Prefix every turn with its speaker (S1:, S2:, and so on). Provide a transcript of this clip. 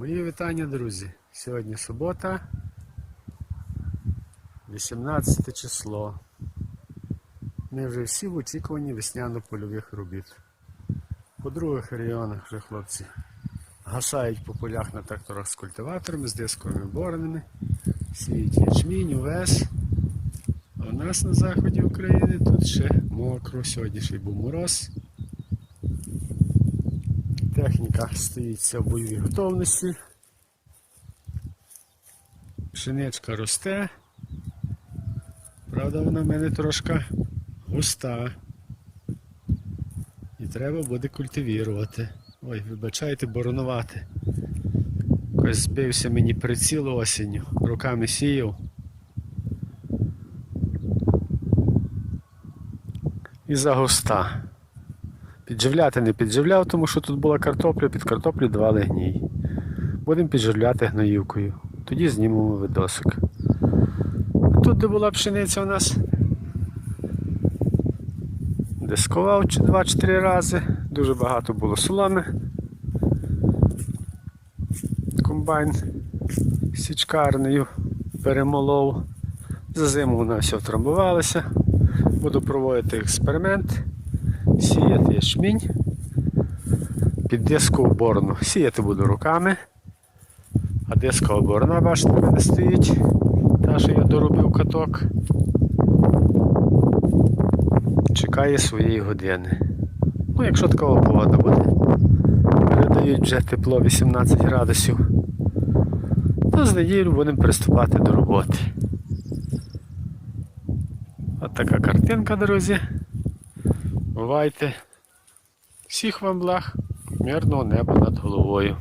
S1: Мої вітання, друзі. Сьогодні субота, 18 число. Ми вже всі в очікуванні весняно-польових робіт. По других регіонах вже хлопці гасають по полях на тракторах з культиваторами, з дисковими боронами, сіють ячмінь, овес. А у нас на заході України тут ще мокро, сьогодні ще й був мороз. Техніка стоїть вся в бойовій готовності. Пшеничка росте. Правда, вона в мене трошки густа. І треба буде культивірувати. Ой, вибачайте, боронувати. Якось збився мені приціл осінню. Руками сіяв. І загуста. Підживляти не підживляв, тому що тут була картопля, під картоплю давали гній. Будемо підживляти гноївкою. Тоді знімемо видосик. А тут, де була пшениця у нас, дискував 2-4 рази, дуже багато було соломи. Комбайн січкарнею перемолов. За зиму вона все втрамбувалася. Буду проводити експеримент сіяти ячмінь під дискову борону. Сіяти буду руками. А дискова борона, бачите, в мене стоїть. Та, що я доробив каток. Чекає своєї години. Ну, якщо така погода буде, передають вже тепло 18 градусів, то з неділю будемо приступати до роботи. От така картинка, друзі. Бувайте. Всіх вам благ, мирного неба над головою.